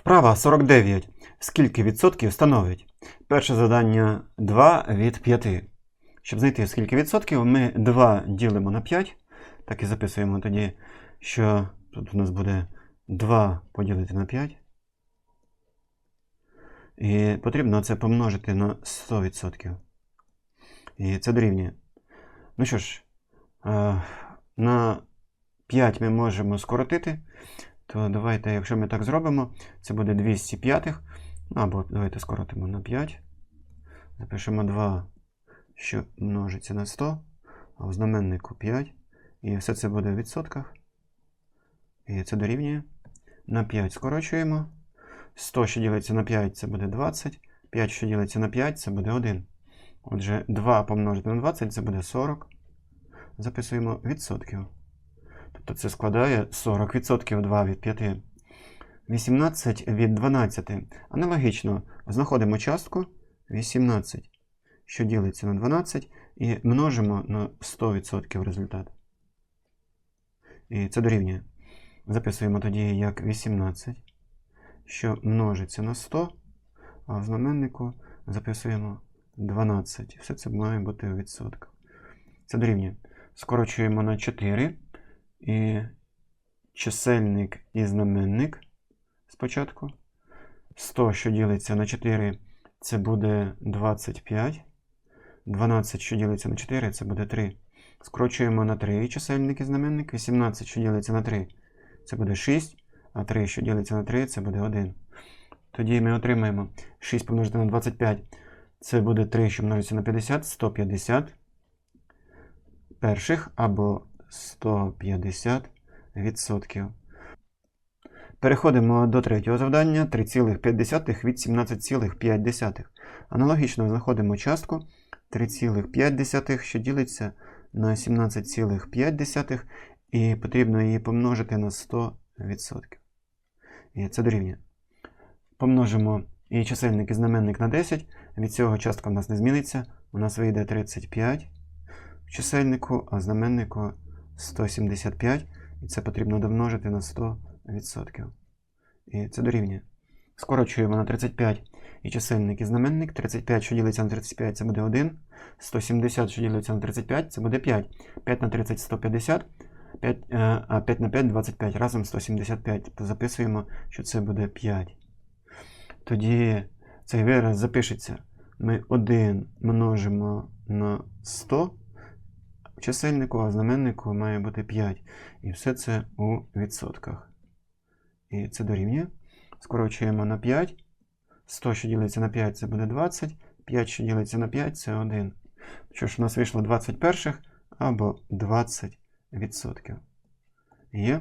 Вправа 49. Скільки відсотків становить? Перше завдання 2 від 5. Щоб знайти скільки відсотків, ми 2 ділимо на 5. Так і записуємо тоді, що тут у нас буде 2 поділити на 5. І потрібно це помножити на 100%. І це дорівнює. Ну що ж, е, на 5 ми можемо скоротити. То давайте, якщо ми так зробимо, це буде 205. Ну, або давайте скоротимо на 5. Запишемо 2, що множиться на 100, а у знаменнику 5. І все це буде в відсотках. І це дорівнює. На 5 скорочуємо. 100, що ділиться на 5, це буде 20. 5, що ділиться на 5, це буде 1. Отже, 2 помножити на 20, це буде 40. Записуємо відсотків. Тобто це складає 40% 2 від 5. 18 від 12. Аналогічно знаходимо частку 18, що ділиться на 12, і множимо на 100% результат. І це дорівнює. Записуємо тоді як 18, що множиться на 100, а в знаменнику записуємо 12. Все це має бути у відсотках. Це дорівнює. Скорочуємо на 4. І чисельник і знаменник спочатку. 100, що ділиться на 4, це буде 25. 12, що ділиться на 4, це буде 3. Скорочуємо на 3 чисельник і знаменник. 18, що ділиться на 3, це буде 6. А 3, що ділиться на 3, це буде 1. Тоді ми отримаємо 6 помножити на 25. Це буде 3, що множиться на 50, 150 перших або 150 відсотків. Переходимо до третього завдання 3,5 від 17,5. Аналогічно знаходимо частку 3,5, що ділиться на 17,5, і потрібно її помножити на 100%. І це дорівнює. Помножимо і чисельник і знаменник на 10. Від цього частка в нас не зміниться. У нас вийде 35 в чисельнику, а знаменнику 175, і це потрібно домножити на 100%. І це дорівнює. Скорочуємо на 35 і чисельник і знаменник. 35, що ділиться на 35, це буде 1. 170, що ділиться на 35, це буде 5. 5 на 30 150, 5, а 5 на 5 25. Разом 175. Тобто записуємо, що це буде 5. Тоді цей вираз запишеться. Ми 1 множимо на 100 чисельнику, а знаменнику має бути 5. І все це у відсотках. І це дорівнює. Скорочуємо на 5. 100, що ділиться на 5, це буде 20. 5, що ділиться на 5, це 1. Що ж, у нас вийшло 20 перших або 20 відсотків. Є.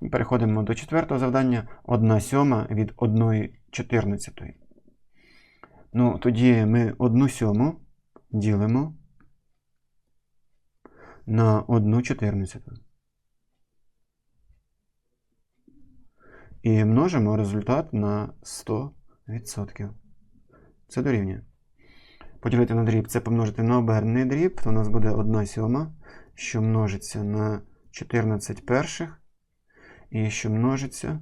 І переходимо до четвертого завдання. 1 сьома від 1 чотирнадцятої. Ну, тоді ми 1 сьому ділимо на 1 чотирнадцяту. І множимо результат на 100%. Це дорівнює. Поділити на дріб це помножити на обернений дріб, то у нас буде 1 сьома, що множиться на 14 перших, і що множиться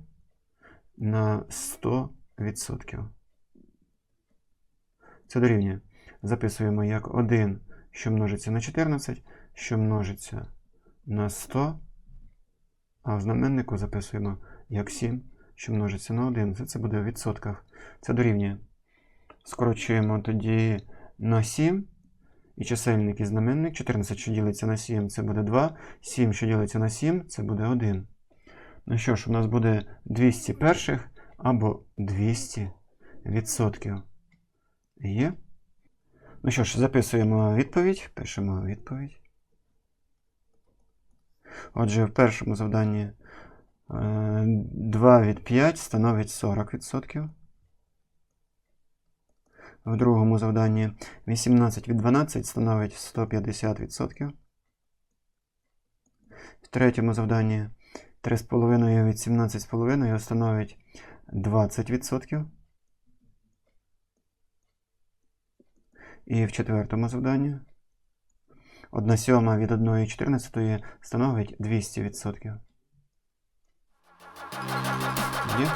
на 100%. Це дорівнює. Записуємо як 1, що множиться на 14, що множиться на 100, а в знаменнику записуємо як 7, що множиться на 1. Це, буде в відсотках. Це дорівнює. Скорочуємо тоді на 7. І чисельник і знаменник. 14, що ділиться на 7, це буде 2. 7, що ділиться на 7, це буде 1. Ну що ж, у нас буде 200 перших або 200 відсотків. Є. Ну що ж, записуємо відповідь. Пишемо відповідь. Отже, в першому завданні 2 від 5 становить 40%. В другому завданні 18 від 12 становить 150%. В третьому завданні 3,5 від 17,5 становить 20%. І в четвертому завданні 1 сьома від 1,14 становить 200%. Є?